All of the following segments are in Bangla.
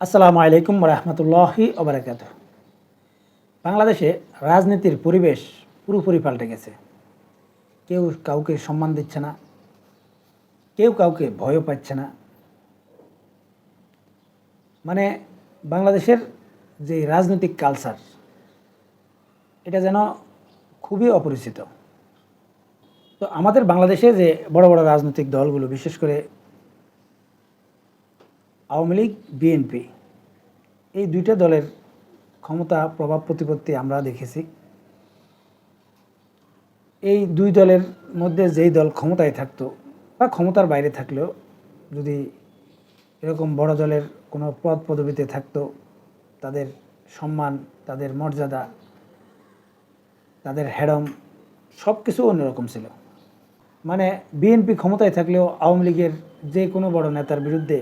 আসসালামু আলাইকুম রহমতুল্লাহি ওবরাকাত বাংলাদেশে রাজনীতির পরিবেশ পুরোপুরি পাল্টে গেছে। কেউ কাউকে সম্মান দিচ্ছে না। কেউ কাউকে ভয়ও পাচ্ছে না। মানে বাংলাদেশের যে রাজনৈতিক কালচার এটা যেন খুবই অপরিচিত। তো আমাদের বাংলাদেশে যে বড় বড় রাজনৈতিক দলগুলো, বিশেষ করে আওয়ামী লীগ, বিএনপি এই দুইটা দলের ক্ষমতা প্রভাব প্রতিপত্তি আমরা দেখেছি। এই দুই দলের মধ্যে যেই দল ক্ষমতায় থাকতো বা ক্ষমতার বাইরে থাকলেও যদি এরকম বড় দলের কোনো পদ পদবিতে থাকতো, তাদের সম্মান, তাদের মর্যাদা, তাদের হ্যাডম সব কিছু অন্যরকম ছিল। মানে বিএনপি ক্ষমতায় থাকলেও আওয়ামী লীগের যে কোনো বড় নেতার বিরুদ্ধে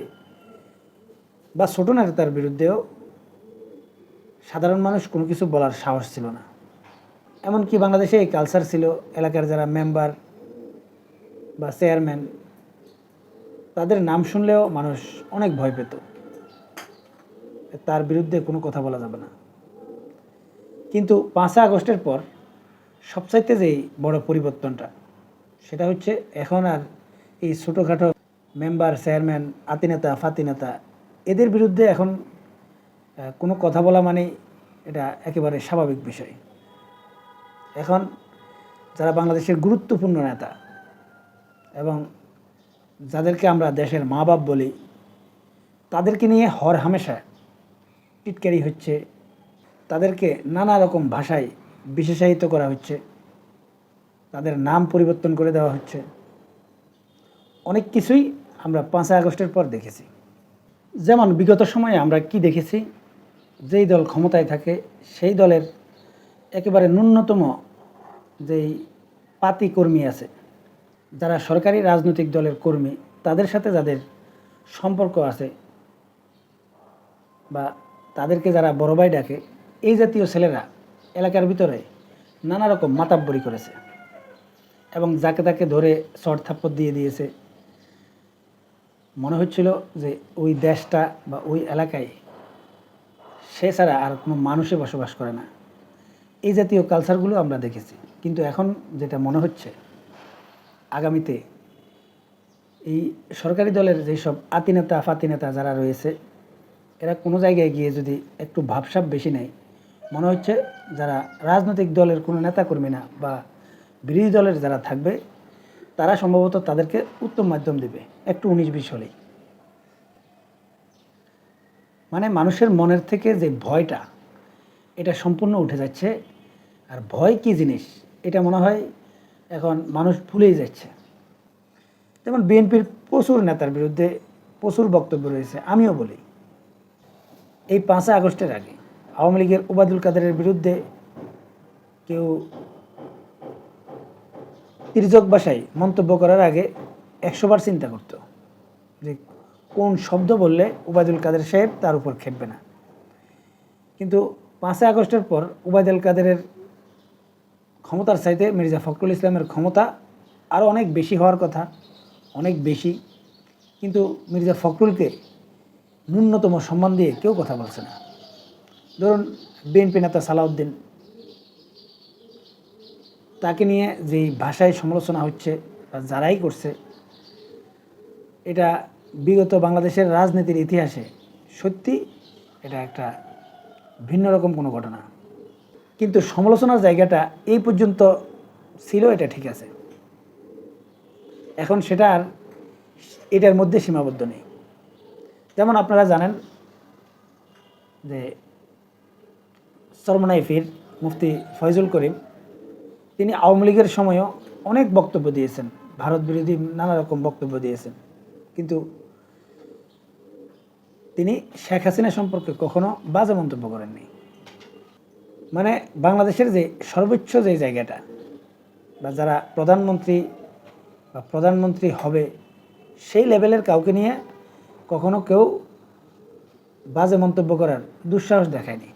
বা ছোটো নেতার বিরুদ্ধেও সাধারণ মানুষ কোনো কিছু বলার সাহস ছিল না। এমনকি বাংলাদেশে এই কালচার ছিল, এলাকার যারা মেম্বার বা চেয়ারম্যান তাদের নাম শুনলেও মানুষ অনেক ভয় পেত। তার বিরুদ্ধে কোনো কথা বলা যাবে না। কিন্তু পাঁচই আগস্টের পর সবচাইতে যেই বড় পরিবর্তনটা, সেটা হচ্ছে এখন আর এই ছোটোখাটো মেম্বার চেয়ারম্যান আতিনেতা, ফাতিনেতা এদের বিরুদ্ধে এখন কোনো কথা বলা মানে এটা একেবারে স্বাভাবিক বিষয়। এখন যারা বাংলাদেশের গুরুত্বপূর্ণ নেতা এবং যাদেরকে আমরা দেশের মা বাপ বলি, তাদেরকে নিয়ে হর হামেশা টিটকারি হচ্ছে। তাদেরকে নানা রকম ভাষায় বিশেষায়িত করা হচ্ছে। তাদের নাম পরিবর্তন করে দেওয়া হচ্ছে। অনেক কিছুই আমরা পাঁচই আগস্টের পর দেখেছি। যেমন বিগত সময়ে আমরা কি দেখেছি? যেই দল ক্ষমতায় থাকে, সেই দলের একেবারে ন্যূনতম যেই পাতি কর্মী আছে, যারা সরকারি রাজনৈতিক দলের কর্মী, তাদের সাথে যাদের সম্পর্ক আছে বা তাদেরকে যারা বড় ভাই ডাকে, এই জাতীয় ছেলেরা এলাকার ভিতরে নানা রকম মাতাব্বরি করেছে এবং যাকে তাকে ধরে শর্ট থাপ্পড় দিয়ে দিয়েছে মনে হচ্ছিল যে ওই দেশটা বা ওই এলাকায় সে ছাড়া আর কোনো মানুষে বসবাস করে না। এই জাতীয় কালচারগুলো আমরা দেখেছি। কিন্তু এখন যেটা মনে হচ্ছে, আগামীতে এই সরকারি দলের যেসব আতিনেতা, ফাতিনেতা যারা রয়েছে, এরা কোনো জায়গায় গিয়ে যদি একটু ভাবসাব বেশি নেয়, মনে হচ্ছে যারা রাজনৈতিক দলের কোনো নেতাকর্মী না বা বিরোধী দলের যারা থাকবে তারা সম্ভবত তাদেরকে উত্তম মাধ্যম দেবে, একটু উনিশ বিশ হলেই। মানে মানুষের মনের থেকে যে ভয়টা, এটা সম্পূর্ণ উঠে যাচ্ছে। আর ভয় কি জিনিস? এটা মনে হয় এখন মানুষ ভুলেই যাচ্ছে। যেমন বিএনপির প্রচুর নেতার বিরুদ্ধে প্রচুর বক্তব্য রয়েছে, আমিও বলি। এই পাঁচই আগস্টের আগে আওয়ামী লীগের ওবায়দুল কাদেরের বিরুদ্ধে কেউ তির্যক ভাষায় মন্তব্য করার আগে একশোবার চিন্তা করত যে কোন শব্দ বললে উবায়দুল কাদের সাহেব তার উপর খেপবে না। কিন্তু পাঁচই আগস্টের পর উবায়দুল কাদেরের ক্ষমতার চাইতে মির্জা ফখরুল ইসলামের ক্ষমতা আরও অনেক বেশি হওয়ার কথা, অনেক বেশি। কিন্তু মির্জা ফখরুলকে ন্যূনতম সম্মান দিয়ে কেউ কথা বলছে না। ধরুন বিএনপি নেতা সালাউদ্দিন তাকে নিয়ে যেই ভাষায় সমালোচনা হচ্ছে বা যারাই করছে, এটা বিগত বাংলাদেশের রাজনীতির ইতিহাসে সত্যি এটা একটা ভিন্ন রকম কোনো ঘটনা। কিন্তু সমালোচনার জায়গাটা এই পর্যন্ত ছিল, এটা ঠিক আছে। এখন সেটা আর এটার মধ্যে সীমাবদ্ধ নেই। যেমন আপনারা জানেন যে সরমনাইফির মুফতি ফয়জুল করিম তিনি আওয়ামী লীগের সময়ও অনেক বক্তব্য দিয়েছেন। ভারত বিরোধী নানা রকম বক্তব্য দিয়েছেন। কিন্তু তিনি শেখ হাসিনা সম্পর্কে কখনো বাজে মন্তব্য করেননি। মানে বাংলাদেশের যে সর্বোচ্চ যে জায়গাটা, বা যারা প্রধানমন্ত্রী বা প্রধানমন্ত্রী হবে, সেই লেভেলের কাউকে নিয়ে কখনো কেউ বাজে মন্তব্য করার দুঃসাহস দেখায়নি।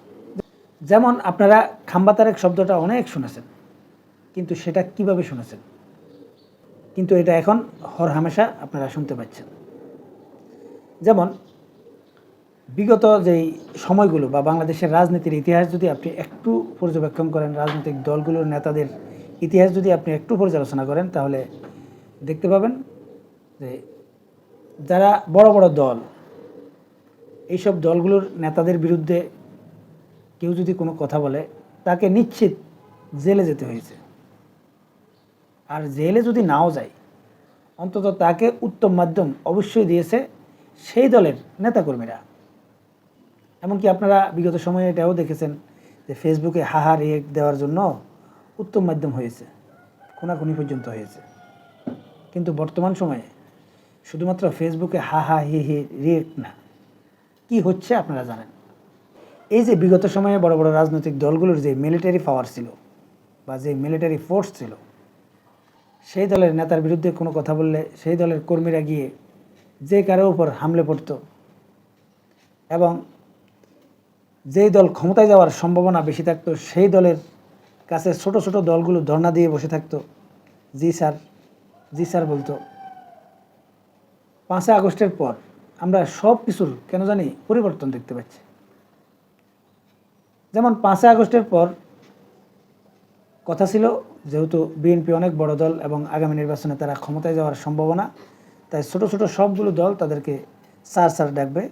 যেমন আপনারা খাম্বাতারেক শব্দটা অনেক শুনেছেন। কিন্তু সেটা কীভাবে শুনেছেন? কিন্তু এটা এখন হর হামেশা আপনারা শুনতে পাচ্ছেন। যেমন, বিগত যেই সময়গুলো বা বাংলাদেশের রাজনীতির ইতিহাস যদি আপনি একটু পর্যবেক্ষণ করেন, রাজনৈতিক দলগুলোর নেতাদের ইতিহাস যদি আপনি একটু পর্যালোচনা করেন, তাহলে দেখতে পাবেন যে যারা বড় বড় দল, এইসব দলগুলোর নেতাদের বিরুদ্ধে কেউ যদি কোনো কথা বলে, তাকে নিশ্চিত জেলে যেতে হয়েছে। আর জেলে যদি নাও যায়, অন্তত তাকে উত্তম মাধ্যম অবশ্যই দিয়েছে সেই দলের নেতাকর্মীরা। এমনকি আপনারা বিগত সময়ে এটাও দেখেছেন যে ফেসবুকে হাহা রিয়েক্ট দেওয়ার জন্য উত্তম মাধ্যম হয়েছে, খুনাখুনি পর্যন্ত হয়েছে। কিন্তু বর্তমান সময়ে শুধুমাত্র ফেসবুকে হা হা হি হি রিয়েক্ট না, কি হচ্ছে আপনারা জানেন? এই যে বিগত সময়ে বড় বড় রাজনৈতিক দলগুলোর যে মিলিটারি পাওয়ার ছিল বা যে মিলিটারি ফোর্স ছিল সেই দলের নেতার বিরুদ্ধে কোনো কথা বললে সেই দলের কর্মীরা গিয়ে যে কারও উপর হামলে পড়তো। এবং যেই দল ক্ষমতায় যাওয়ার সম্ভাবনা বেশি থাকতো, সেই দলের কাছে ছোট ছোট দলগুলো ধর্ণা দিয়ে বসে থাকতো। জি স্যার জি স্যার বলতো, পাঁচই আগস্টের পর আমরা সব কিছুর কেন জানি পরিবর্তন দেখতে পাচ্ছি। যেমন পাঁচই আগস্টের পর কথা ছিল যেহেতু বিএনপি অনেক বড় দল এবং আগামী নির্বাচনে তারা ক্ষমতায় যাওয়ার সম্ভাবনা, তাই ছোট ছোট সবগুলো দল তাদেরকে স্যার স্যার ডাকবে।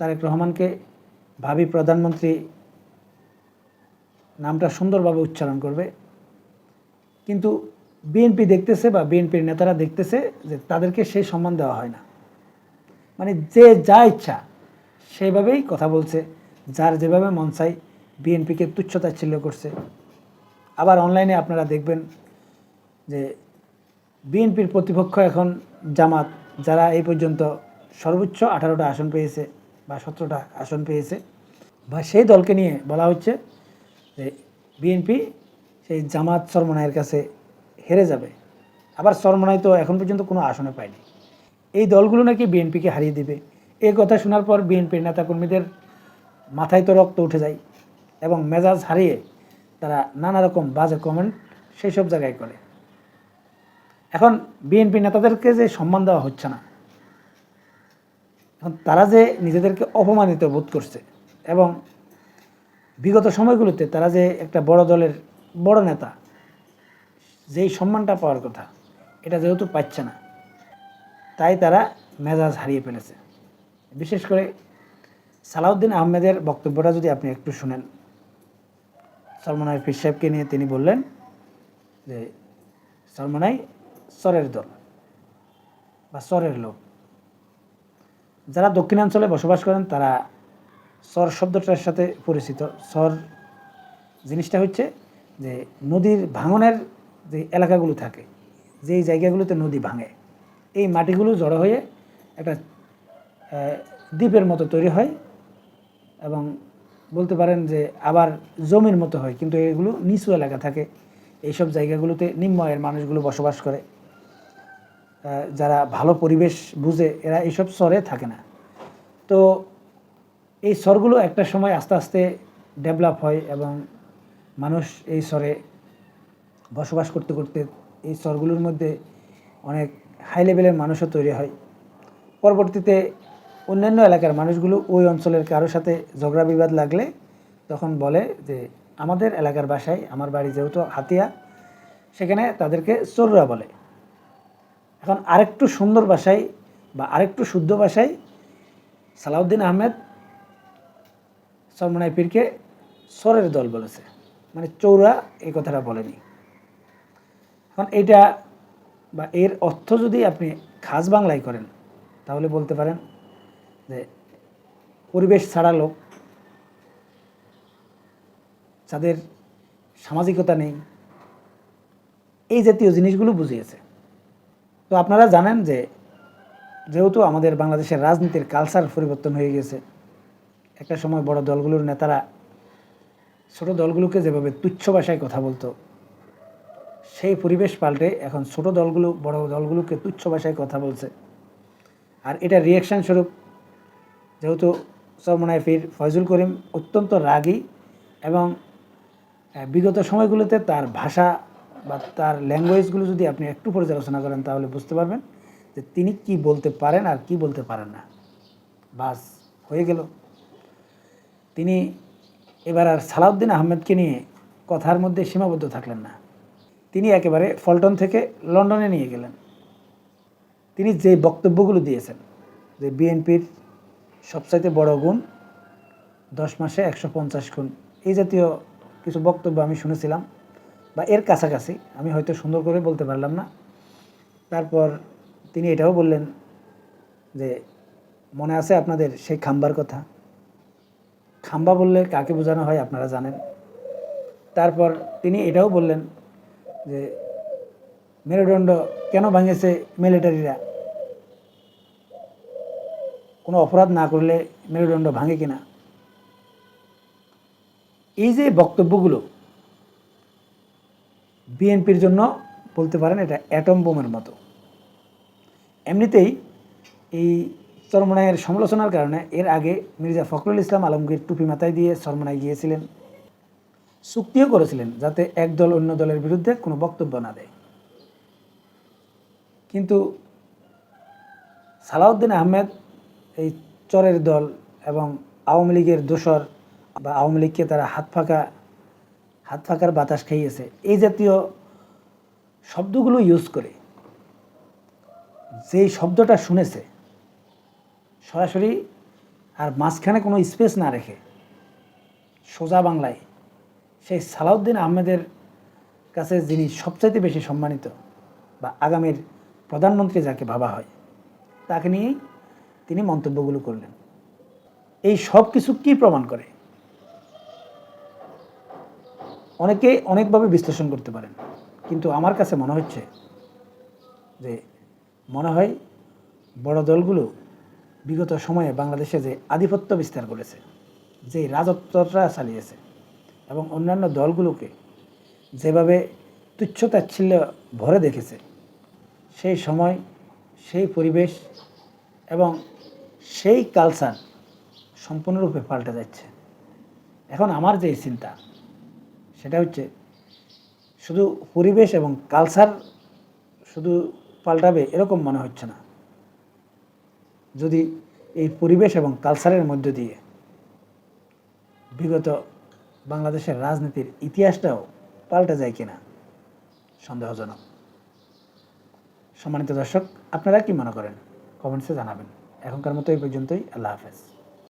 তারেক রহমানকে ভাবি প্রধানমন্ত্রী নামটা সুন্দরভাবে উচ্চারণ করবে। কিন্তু বিএনপি দেখতেছে বা বিএনপির নেতারা দেখতেছে যে তাদেরকে সেই সম্মান দেওয়া হয় না। মানে যে যা ইচ্ছা সেভাবেই কথা বলছে, যার যেভাবে মন চাই বিএনপিকে তুচ্ছতাচ্ছিল্য করছে। আবার অনলাইনে আপনারা দেখবেন যে বিএনপির প্রতিপক্ষ এখন জামাত, যারা এই পর্যন্ত সর্বোচ্চ আঠারোটা আসন পেয়েছে বা সতেরোটা আসন পেয়েছে বা সেই দলকে নিয়ে বলা হচ্ছে যে বিএনপি সেই জামাত সরমনায়ের কাছে হেরে যাবে। আবার সরমনাই তো এখন পর্যন্ত কোনো আসনে পায়নি। এই দলগুলো নাকি বিএনপিকে হারিয়ে দিবে। এই কথা শোনার পর বিএনপির নেতাকর্মীদের মাথায় তো রক্ত উঠে যায় এবং মেজাজ হারিয়ে তারা নানা রকম বাজে কমেন্ট সেই সব জায়গায় করে। এখন বিএনপি নেতাদেরকে যে সম্মান দেওয়া হচ্ছে না, এখন তারা যে নিজেদেরকে অপমানিত বোধ করছে এবং বিগত সময়গুলোতে তারা যে একটা বড় দলের বড় নেতা, যেই সম্মানটা পাওয়ার কথা, এটা যেহেতু পাচ্ছে না, তাই তারা মেজাজ হারিয়ে ফেলেছে। বিশেষ করে সালাউদ্দিন আহমেদের বক্তব্যটা যদি আপনি একটু শুনেন। সলমনাই ফির সাহেবকে নিয়ে তিনি বললেন যে সলমনাই সরের দল বা সরের লোক। যারা দক্ষিণাঞ্চলে বসবাস করেন, তারা সর শব্দটার সাথে পরিচিত। সর জিনিসটা হচ্ছে যে, নদীর ভাঙনের যে এলাকাগুলো থাকে, যেই জায়গাগুলোতে নদী ভাঙে, এই মাটিগুলো জড়ো হয়ে একটা দ্বীপের মতো তৈরি হয় এবং বলতে পারেন যে আবার জমির মতো হয়, কিন্তু এগুলো নিচু এলাকা থাকে। এইসব জায়গাগুলোতে নিম্ন আয়ের মানুষগুলো বসবাস করে। যারা ভালো পরিবেশ বুঝে, এরা এইসব স্বরে থাকে না। তো এই স্বরগুলো একটা সময় আস্তে আস্তে ডেভেলপ হয় এবং মানুষ এই স্বরে বসবাস করতে করতে এই স্বরগুলোর মধ্যে অনেক হাই লেভেলের মানুষও তৈরি হয়। পরবর্তীতে অন্যান্য এলাকার মানুষগুলো ওই অঞ্চলের কারোর সাথে ঝগড়া বিবাদ লাগলে তখন বলে যে, আমাদের এলাকার বাসায়, আমার বাড়ি যেহেতু হাতিয়া, সেখানে তাদেরকে চোররা বলে। এখন আরেকটু সুন্দর ভাষায় বা আরেকটু শুদ্ধ ভাষায় সালাউদ্দিন আহমেদ সরমনাই পীরকে সরের দল বলেছে। মানে চৌরা এই কথাটা বলেনি। এখন এইটা বা এর অর্থ যদি আপনি খাস বাংলায় করেন, তাহলে বলতে পারেন পরিবেশ ছাড়া লোক, যাদের সামাজিকতা নেই, এই জাতীয় জিনিসগুলো বুঝিয়েছে। তো আপনারা জানেন যে, যেহেতু আমাদের বাংলাদেশের রাজনীতির কালচার পরিবর্তন হয়ে গেছে একটা সময় বড় দলগুলোর নেতারা ছোট দলগুলোকে যেভাবে তুচ্ছ ভাষায় কথা বলতো, সেই পরিবেশ পাল্টে এখন ছোট দলগুলো, বড় দলগুলোকে তুচ্ছ ভাষায় কথা বলছে। আর এটা রিয়াকশান স্বরূপ যেহেতু সরমনায় ফির ফয়জুল করিম অত্যন্ত রাগী এবং বিগত সময়গুলোতে তার ভাষা বা তার ল্যাঙ্গুয়েজগুলো যদি আপনি একটু পর্যালোচনা করেন তাহলে বুঝতে পারবেন যে তিনি কি বলতে পারেন আর কি বলতে পারেন না। বাস, হয়ে গেল। তিনি এবার আর সালাউদ্দিন আহমেদকে নিয়ে কথার মধ্যে সীমাবদ্ধ থাকলেন না। তিনি একেবারে ফলটন থেকে লন্ডনে নিয়ে গেলেন। তিনি যে বক্তব্যগুলো দিয়েছেন, যে বিএনপির সবচাইতে বড় গুণ, দশ মাসে একশো পঞ্চাশ গুণ। এই জাতীয় কিছু বক্তব্য আমি শুনেছিলাম, বা এর কাছাকাছি, আমি হয়তো সুন্দর করে বলতে পারলাম না। তারপর তিনি এটাও বললেন যে, মনে আছে আপনাদের সেই খাম্বার কথা? খাম্বা বললে কাকে বোঝানো হয় আপনারা জানেন। তারপর তিনি এটাও বললেন যে, মেরুদণ্ড কেন ভাঙেছে মিলিটারিরা কোনো অপরাধ না করলে মেরুদণ্ড ভাঙে কিনা? এই যে বক্তব্যগুলো বিএনপির জন্য বলতে পারেন, এটা অ্যাটম বোমের মতো। এমনিতেই এই চরমনায়ের সমালোচনার কারণে এর আগে মির্জা ফখরুল ইসলাম আলমগীর টুপি মাথায় দিয়ে চরমনায় গিয়েছিলেন। চুক্তিও করেছিলেন যাতে এক দল অন্য দলের বিরুদ্ধে কোনো বক্তব্য না দেয়। কিন্তু সালাউদ্দিন আহমেদ এই চরের দল এবং আওয়ামী লীগের দোসর বা আওয়ামী লীগকে তারা হাত ফাঁকা, হাত ফাঁকার বাতাস খাইয়েছে। এই জাতীয় শব্দগুলো ইউজ করে, যেই শব্দটা শুনেছে, সরাসরি আর মাঝখানে কোনো স্পেস না রেখে সোজা বাংলায় সেই সালাউদ্দিন আহমেদের কাছে যিনি সবচাইতে বেশি সম্মানিত বা আগামীর প্রধানমন্ত্রী যাকে ভাবা হয়, তাকে নিয়েই তিনি মন্তব্যগুলো করলেন। এই সব কিছু কী প্রমাণ করে? অনেকে অনেকভাবে বিশ্লেষণ করতে পারেন, কিন্তু আমার কাছে মনে হচ্ছে যে মনে হয় বড় দলগুলো বিগত সময়ে বাংলাদেশে যে আধিপত্য বিস্তার করেছে, যে রাজত্বটা চালিয়েছে এবং অন্যান্য দলগুলোকে যেভাবে তুচ্ছতাচ্ছিল্য ভরে দেখেছে, সেই সময়, সেই পরিবেশ এবং সেই কালচার সম্পূর্ণরূপে পাল্টে যাচ্ছে। এখন আমার যে চিন্তা, সেটা হচ্ছে শুধু পরিবেশ এবং কালচার শুধু পাল্টাবে এরকম মনে হচ্ছে না। যদি এই পরিবেশ এবং কালচারের মধ্য দিয়ে বিগত বাংলাদেশের রাজনীতির ইতিহাসটাও পাল্টে যায় কিনা, সন্দেহজনক। সম্মানিত দর্শক, আপনারা কি মনে করেন? কমেন্টসে জানাবেন। এখনকার মতো এই পর্যন্তই আল্লাহ হাফেজ।